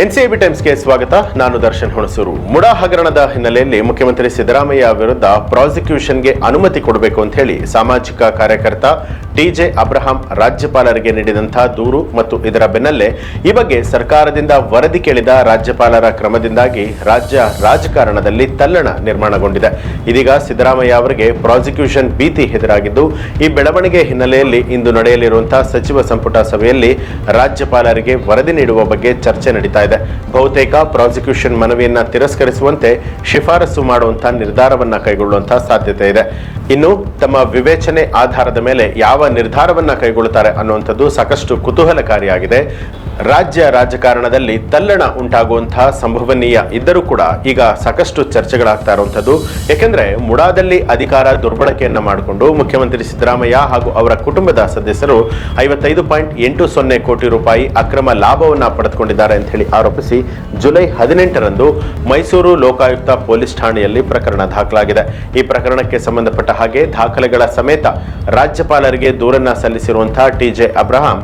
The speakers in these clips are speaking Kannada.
ಎನ್ಸಿಎಬಿ ಟೈಮ್ಸ್ಗೆ ಸ್ವಾಗತ. ನಾನು ದರ್ಶನ್ ಹುಣಸೂರು. ಮುಡಾ ಹಗರಣದ ಹಿನ್ನೆಲೆಯಲ್ಲಿ ಮುಖ್ಯಮಂತ್ರಿ ಸಿದ್ದರಾಮಯ್ಯ ವಿರುದ್ಧ ಪ್ರಾಸಿಕ್ಯೂಷನ್ಗೆ ಅನುಮತಿ ಕೊಡಬೇಕು ಅಂತ ಹೇಳಿ ಸಾಮಾಜಿಕ ಕಾರ್ಯಕರ್ತ ಟಿಜೆ ಅಬ್ರಹಾಂ ರಾಜ್ಯಪಾಲರಿಗೆ ನೀಡಿದಂತಹ ದೂರು ಮತ್ತು ಇದರ ಬೆನ್ನಲ್ಲೇ ಈ ಬಗ್ಗೆ ಸರ್ಕಾರದಿಂದ ವರದಿ ಕೇಳಿದ ರಾಜ್ಯಪಾಲರ ಕ್ರಮದಿಂದಾಗಿ ರಾಜ್ಯ ರಾಜಕಾರಣದಲ್ಲಿ ತಲ್ಲಣ ನಿರ್ಮಾಣಗೊಂಡಿದೆ. ಇದೀಗ ಸಿದ್ದರಾಮಯ್ಯ ಅವರಿಗೆ ಪ್ರಾಸಿಕ್ಯೂಷನ್ ಭೀತಿ ಎದುರಾಗಿದ್ದು, ಈ ಬೆಳವಣಿಗೆ ಹಿನ್ನೆಲೆಯಲ್ಲಿ ಇಂದು ನಡೆಯಲಿರುವಂತಹ ಸಚಿವ ಸಂಪುಟ ಸಭೆಯಲ್ಲಿ ರಾಜ್ಯಪಾಲರಿಗೆ ವರದಿ ನೀಡುವ ಬಗ್ಗೆ ಚರ್ಚೆ ನಡೀತಾ ಇದೆ. ಬಹುತೇಕ ಪ್ರಾಸಿಕ್ಯೂಷನ್ ಮನವಿಯನ್ನ ತಿರಸ್ಕರಿಸುವಂತೆ ಶಿಫಾರಸು ಮಾಡುವಂತಹ ನಿರ್ಧಾರವನ್ನ ಕೈಗೊಳ್ಳುವಂತಹ ಸಾಧ್ಯತೆ ಇದೆ. ಇನ್ನು ತಮ್ಮ ವಿವೇಚನೆ ಆಧಾರದ ಮೇಲೆ ಯಾವ ನಿರ್ಧಾರವನ್ನ ಕೈಗೊಳ್ಳುತ್ತಾರೆ ಅನ್ನುವಂಥದ್ದು ಸಾಕಷ್ಟು ಕುತೂಹಲಕಾರಿಯಾಗಿದೆ. ರಾಜ್ಯ ರಾಜಕಾರಣದಲ್ಲಿ ತಲ್ಲಣ ಉಂಟಾಗುವಂತಹ ಸಂಭವನೀಯ ಇದ್ದರೂ ಕೂಡ ಈಗ ಸಾಕಷ್ಟು ಚರ್ಚೆಗಳಾಗ್ತಾ ಇರುವಂಥದ್ದು. ಯಾಕೆಂದ್ರೆ ಮುಡಾದಲ್ಲಿ ಅಧಿಕಾರ ದುರ್ಬಳಕೆಯನ್ನ ಮಾಡಿಕೊಂಡು ಮುಖ್ಯಮಂತ್ರಿ ಸಿದ್ದರಾಮಯ್ಯ ಹಾಗೂ ಅವರ ಕುಟುಂಬದ ಸದಸ್ಯರು ಐವತ್ತೈದು ಪಾಯಿಂಟ್ ಎಂಟು ಸೊನ್ನೆ ಕೋಟಿ ರೂಪಾಯಿ ಅಕ್ರಮ ಲಾಭವನ್ನ ಪಡೆದುಕೊಂಡಿದ್ದಾರೆ ಅಂತ ಹೇಳಿ ಆರೋಪಿಸಿ ಜುಲೈ ಹದಿನೆಂಟರಂದು ಮೈಸೂರು ಲೋಕಾಯುಕ್ತ ಪೊಲೀಸ್ ಠಾಣೆಯಲ್ಲಿ ಪ್ರಕರಣ ದಾಖಲಾಗಿದೆ. ಈ ಪ್ರಕರಣಕ್ಕೆ ಸಂಬಂಧಪಟ್ಟ ಹಾಗೆ ದಾಖಲೆಗಳ ಸಮೇತ ರಾಜ್ಯಪಾಲರಿಗೆ ದೂರನ್ನ ಸಲ್ಲಿಸಿರುವಂತಹ ಟಿಜೆ ಅಬ್ರಹಾಂ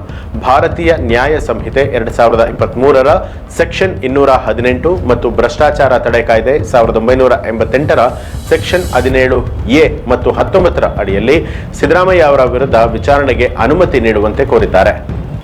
ಭಾರತೀಯ ನ್ಯಾಯ ಸಂಹಿತೆ ಎರಡ್ ಸಾವಿರದ ಇಪ್ಪತ್ತ್ ಮೂರರ ಸೆಕ್ಷನ್ ಇನ್ನೂರ ಹದಿನೆಂಟು ಮತ್ತು ಭ್ರಷ್ಟಾಚಾರ ತಡೆ ಕಾಯ್ದೆ ಸಾವಿರದ ಒಂಬೈನೂರ ಎಂಬತ್ತೆಂಟರ ಸೆಕ್ಷನ್ ಹದಿನೇಳು ಎ ಮತ್ತು ಹತ್ತೊಂಬತ್ತರ ಅಡಿಯಲ್ಲಿ ಸಿದ್ದರಾಮಯ್ಯ ಅವರ ವಿರುದ್ಧ ವಿಚಾರಣೆಗೆ ಅನುಮತಿ ನೀಡುವಂತೆ ಕೋರಿದ್ದಾರೆ.